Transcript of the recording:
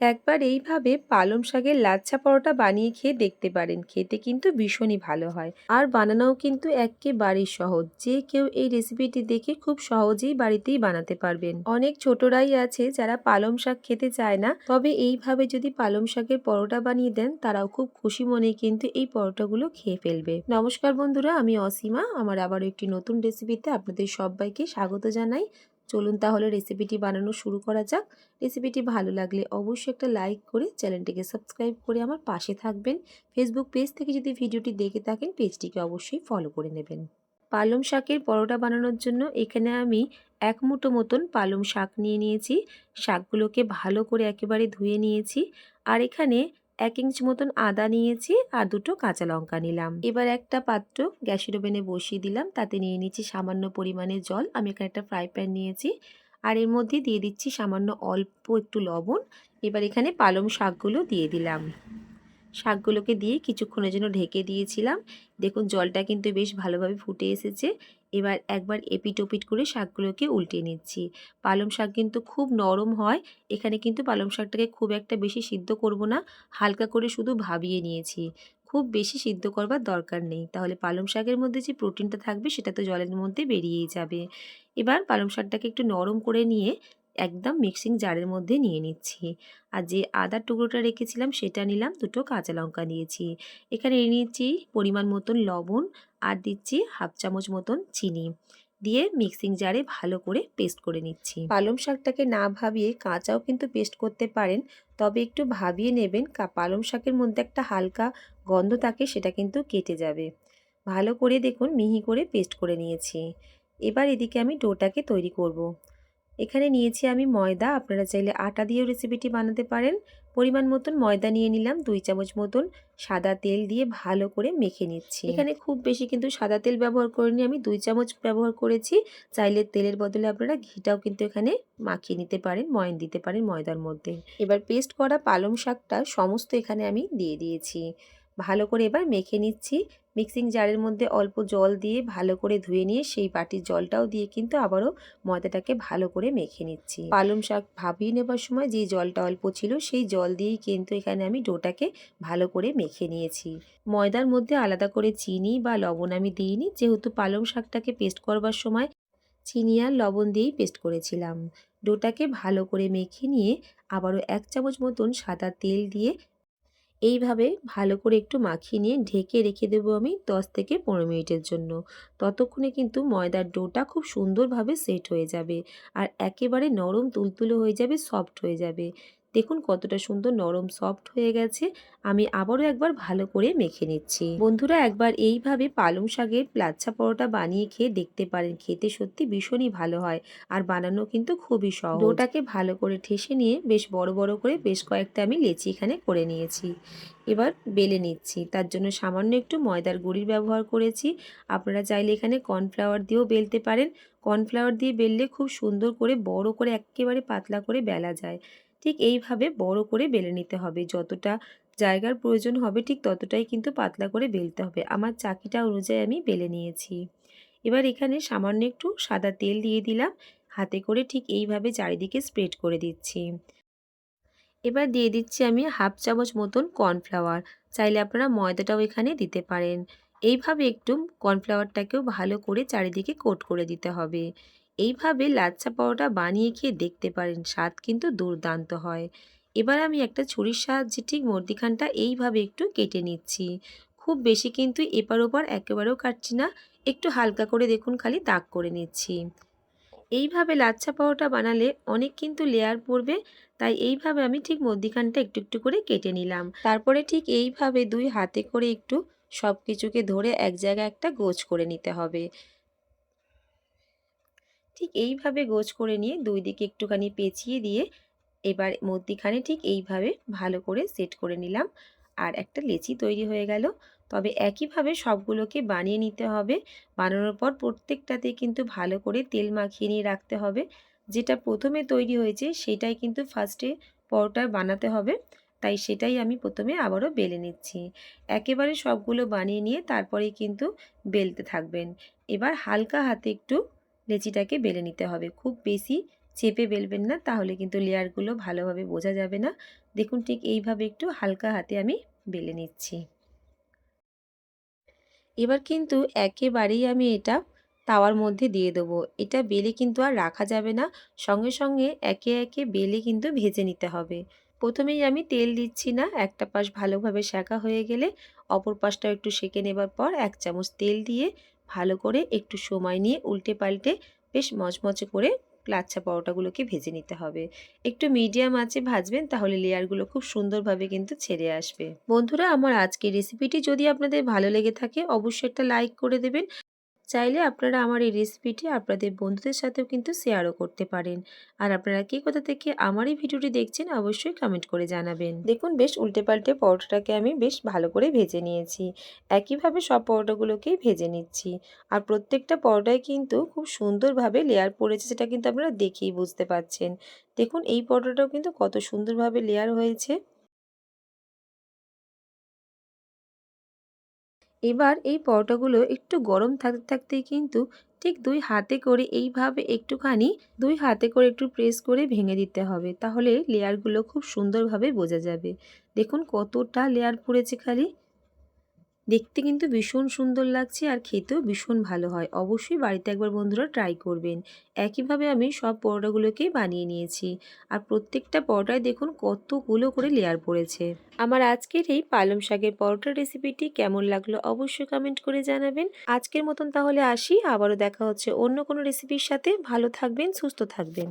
একবার এইভাবে পালং শাকের লাচ্ছা পরোটা বানিয়ে খেয়ে দেখতে পারেন। খেতে কিন্তু ভীষণই ভালো হয়। আর বানানোও কিন্তু একেবারেই সহজ। যে কেউ এই রেসিপিটি দেখে খুব সহজেই বাড়িতেই বানাতে পারবেন। অনেক ছোটরাই আছে যারা পালং শাক খেতে চায় না। তবে এইভাবে যদি পালং শাকের পরোটা বানিয়ে দেন, তারাও খুব খুশি মনে কিন্তু এই পরোটাগুলো খেয়ে ফেলবে। নমস্কার বন্ধুরা, আমি অসীমা। আমার আবারও একটি নতুন রেসিপিতে আপনাদের সবাইকে স্বাগত জানাই। চলুন তাহলে রেসিপিটি বানানো শুরু করা যাক। রেসিপিটি ভালো লাগলে অবশ্যই একটা লাইক করে চ্যানেলটিকে সাবস্ক্রাইব করে আমার পাশে থাকবেন। ফেসবুক পেজ থেকে যদি ভিডিওটি দেখে থাকেন পেজটিকে অবশ্যই ফলো করে নেবেন। পালং শাকের পরোটা বানানোর জন্য এখানে আমি এক মুঠো মতন পালং শাক নিয়ে নিয়েছি। শাকগুলোকে ভালো করে একেবারে ধুয়ে নিয়েছি। আর এখানে এক ইঞ্চ মতন আদা নিয়েছি আর দুটো কাঁচা লঙ্কা নিলাম। এবার একটা পাত্র গ্যাসের ওভেনে বসিয়ে দিলাম, তাতে নিয়ে নিচ্ছি সামান্য পরিমাণে জল। আমি এখানে একটা ফ্রাই প্যান নিয়েছি আর এর মধ্যে দিয়ে দিচ্ছি সামান্য অল্প একটু লবণ। এবার এখানে পালং শাকগুলো দিয়ে দিলাম। শাকগুলোকে দিয়ে কিছুক্ষণের জন্য ঢেকে দিয়েছিলাম। দেখুন, জলটা কিন্তু বেশ ভালোভাবে ফুটে এসেছে। এবার একবার এপিট ওপিট করে শাকগুলোকে উল্টে নিচ্ছি। পালং শাক কিন্তু খুব নরম হয়। এখানে কিন্তু পালং শাকটাকে খুব একটা বেশি সিদ্ধ করব না। হালকা করে শুধু ভাবিয়ে নিয়েছি। খুব বেশি সিদ্ধ করবার দরকার নেই। তাহলে পালং শাকের মধ্যে যে প্রোটিনটা থাকবে সেটা তো জলের মধ্যে বেরিয়েই যাবে। এবার পালং শাকটাকে একটু নরম করে নিয়ে একদম মিক্সিং জারের মধ্যে নিয়ে নিচ্ছি। আর যে আদার টুকরোটা রেখেছিলাম সেটা নিলাম, দুটো কাঁচা লঙ্কা নিয়েছি। এখানে নিয়েছি পরিমাণ মতন লবণ আর দিচ্ছি হাফ চামচ মতন চিনি। দিয়ে মিক্সিং জারে ভালো করে পেস্ট করে নিচ্ছি। পালং শাকটাকে না ভাবিয়ে কাঁচাও কিন্তু পেস্ট করতে পারেন, তবে একটু ভাবিয়ে নেবেন। পালং শাকের মধ্যে একটা হালকা গন্ধ থাকে সেটা কিন্তু কেটে যাবে। ভালো করে দেখুন, মিহি করে পেস্ট করে নিয়েছি। এবার এদিকে আমি ডোটাকে তৈরি করব। এখানে নিয়েছি আমি ময়দা। আপনারা চাইলে আটা দিয়েও রেসিপিটি বানাতে পারেন। পরিমাণ মতন ময়দা নিয়ে নিলাম, দুই চামচ মতন সাদা তেল দিয়ে ভালো করে মেখে নিচ্ছি। এখানে খুব বেশি কিন্তু সাদা তেল ব্যবহার করিনি আমি, দুই চামচ ব্যবহার করেছি। চাইলে তেলের বদলে আপনারা ঘিটাও কিন্তু এখানে মাখিয়ে নিতে পারেন, ময়ন দিতে পারেন ময়দার মধ্যে। এবার পেস্ট করা পালং শাকটা সমস্ত এখানে আমি দিয়ে দিয়েছি। ভালো করে এবার মেখে নিচ্ছি। মিক্সিং জারের মধ্যে অল্প জল দিয়ে ভালো করে ধুয়ে নিয়ে সেই বাটির জলটাও দিয়ে কিন্তু আবারও ময়দাটাকে ভালো করে মেখে নিচ্ছি। পালং শাক ভাবিয়ে নেবার সময় যে জলটা অল্প ছিল সেই জল দিয়েই কিন্তু এখানে আমি ডোটাকে ভালো করে মেখে নিয়েছি। ময়দার মধ্যে আলাদা করে চিনি বা লবণ আমি দিইনি, যেহেতু পালং শাকটাকে পেস্ট করবার সময় চিনি আর লবণ দিয়েই পেস্ট করেছিলাম। ডোটাকে ভালো করে মেখে নিয়ে আবারও এক চামচ মতন সাদা তেল দিয়ে এইভাবে ভালো করে একটু মাখিয়ে নিয়ে ঢেকে রেখে দেব আমি দশ থেকে পনেরো মিনিটের জন্য। ততক্ষণে কিন্তু ময়দার ডোটা খুব সুন্দরভাবে সেট হয়ে যাবে। আর একেবারে নরম তুলতুলো হয়ে যাবে, সফট হয়ে যাবে। দেখুন কতটা সুন্দর নরম সফট হয়ে গেছে। আমি আবারও একবার ভালো করে মেখে নিচ্ছি। বন্ধুরা একবার এইভাবে পালং শাকের লাচ্ছা পরোটা বানিয়ে খেয়ে দেখতে পারেন। খেতে সত্যি ভীষণই ভালো হয় আর বানানো কিন্তু খুবই সহজ। ওটাকে ভালো করে ঠেসে নিয়ে বেশ বড় বড় করে বেশ কয়েকটা আমি লেচি এখানে করে নিয়েছি। এবার বেলে নিচ্ছি। তার জন্য সামান্য একটু ময়দার গুঁড়ির ব্যবহার করেছি। আপনারা চাইলে এখানে কর্নফ্লাওয়ার দিয়েও বেলতে পারেন। কর্নফ্লাওয়ার দিয়ে বেললে খুব সুন্দর করে বড় করে একেবারে পাতলা করে বেলা যায়। ঠিক এইভাবে বড় করে বেলে নিতে হবে। যতটা জায়গার প্রয়োজন হবে ঠিক ততটাই কিন্তু পাতলা করে বেলতে হবে। আমার চাকিটা অনুযায়ী আমি বেলে নিয়েছি। এবার এখানে সামান্য একটু সাদা তেল দিয়ে দিলাম। হাতে করে ঠিক এইভাবে চারিদিকে স্প্রেড করে দিচ্ছি। এবার দিয়ে দিচ্ছি আমি হাফ চামচ মতন কর্নফ্লাওয়ার। চাইলে আপনারা ময়দাটাও এখানে দিতে পারেন। এইভাবে একটু কর্নফ্লাওয়ারটাকেও ভালো করে চারিদিকে কোট করে দিতে হবে। এইভাবে লাচ্ছা পরোটা বানিয়ে খেয়ে দেখতে পারেন, স্বাদ কিন্তু দুর্দান্ত হয়। এবার আমি একটা ছুরির সাহায্যে ঠিক মর্দিখানটা এইভাবে একটু কেটে নিচ্ছি। খুব বেশি কিন্তু এপার ওপার একেবারেও কাটছি না, একটু হালকা করে দেখুন খালি দাগ করে নিচ্ছি। এইভাবে লাচ্ছা পরোটা বানালে অনেক কিন্তু লেয়ার পড়বে, তাই এইভাবে আমি ঠিক মধ্যিখানটা একটু একটু করে কেটে নিলাম। তারপরে ঠিক এইভাবে দুই হাতে করে একটু সব কিছুকে ধরে এক জায়গায় একটা গোছ করে নিতে হবে। ঠিক এইভাবে গোছ করে নিয়ে দুই দিকে একটুখানি পেঁচিয়ে দিয়ে এবার মধ্যিখানে ঠিক এইভাবে ভালো করে সেট করে নিলাম। আর একটা লেচি তৈরি হয়ে গেল। তবে একইভাবে সবগুলোকে বানিয়ে নিতে হবে। বানানোর পর প্রত্যেকটাতে কিন্তু ভালো করে তেল মাখিয়ে নিয়ে রাখতে হবে। যেটা প্রথমে তৈরি হয়েছে সেটাই কিন্তু ফার্স্টে পরোটা বানাতে হবে। তাই সেটাই আমি প্রথমে আবারও বেলে নিচ্ছি। একেবারে সবগুলো বানিয়ে নিয়ে তারপরেই কিন্তু বেলতে থাকবেন। এবার হালকা হাতে একটু লেচিটাকে বেলে নিতে হবে। খুব বেশি চেপে বেলবেন না, তাহলে কিন্তু লেয়ারগুলো ভালোভাবে বোঝা যাবে না। দেখুন ঠিক এইভাবে একটু হালকা হাতে আমি বেলে নিচ্ছি। এবার কিন্তু একেবারেই আমি এটা তাওয়ার মধ্যে দিয়ে দেবো। এটা বেলে কিন্তু আর রাখা যাবে না। সঙ্গে সঙ্গে একে একে বেলে কিন্তু ভেজে নিতে হবে। প্রথমেই আমি তেল দিচ্ছি না, একটা পাশ ভালোভাবে শেখা হয়ে গেলে অপর পাশটা একটু সেঁকে নেবার পর এক চামচ তেল দিয়ে ভালো করে একটু সময় নিয়ে উল্টে পাল্টে বেশ মচমচে করে লাচ্ছা পরোটাগুলোকে ভেজে নিতে হবে। একটু মিডিয়াম আঁচে ভাজবেন তাহলে লেয়ারগুলো খুব সুন্দরভাবে কিন্তু ছেড়ে আসবে। বন্ধুরা, আমার আজকের রেসিপিটি যদি আপনাদের ভালো লেগে থাকে, অবশ্যই একটা লাইক করে দেবেন। চাইলে আপনারা আমার এই রেসিপিটি আপনাদের বন্ধুদের সাথেও কিন্তু শেয়ারও করতে পারেন। আর আপনারা কে কোথা থেকে আমার এই ভিডিওটি দেখছেন, অবশ্যই কমেন্ট করে জানাবেন। দেখুন, বেশ উল্টে পাল্টে পরোটাটাকে আমি বেশ ভালো করে ভেজে নিয়েছি। একইভাবে সব পরোটাগুলোকেই ভেজে নিচ্ছি। আর প্রত্যেকটা পরোটায় কিন্তু খুব সুন্দরভাবে লেয়ার পড়েছে, সেটা কিন্তু আপনারা দেখেই বুঝতে পাচ্ছেন দেখুন, এই পরোটাটাও কিন্তু কত সুন্দরভাবে লেয়ার হয়েছে। এবার এই পরোটাগুলো একটু গরম থাকতে থাকতেই কিন্তু ঠিক দুই হাতে করে এইভাবে একটুখানি, দুই হাতে করে একটু প্রেস করে ভেঙে দিতে হবে। তাহলে লেয়ারগুলো খুব সুন্দরভাবে বোঝা যাবে। দেখুন কতটা লেয়ার পড়েছে খালি। দেখতে কিন্তু ভীষণ সুন্দর লাগছে আর খেতেও ভীষণ ভালো হয়। অবশ্যই বাড়িতে একবার বন্ধুরা ট্রাই করবেন। একইভাবে আমি সব পরোটাগুলোকেই বানিয়ে নিয়েছি। আর প্রত্যেকটা পরোটায় দেখুন কতগুলো করে লেয়ার পড়েছে। আমার আজকের এই পালং শাকের পরোটার রেসিপিটি কেমন লাগল অবশ্যই কমেন্ট করে জানাবেন। আজকের মতন তাহলে আসি। আবারও দেখা হচ্ছে অন্য কোনো রেসিপির সাথে। ভালো থাকবেন, সুস্থ থাকবেন।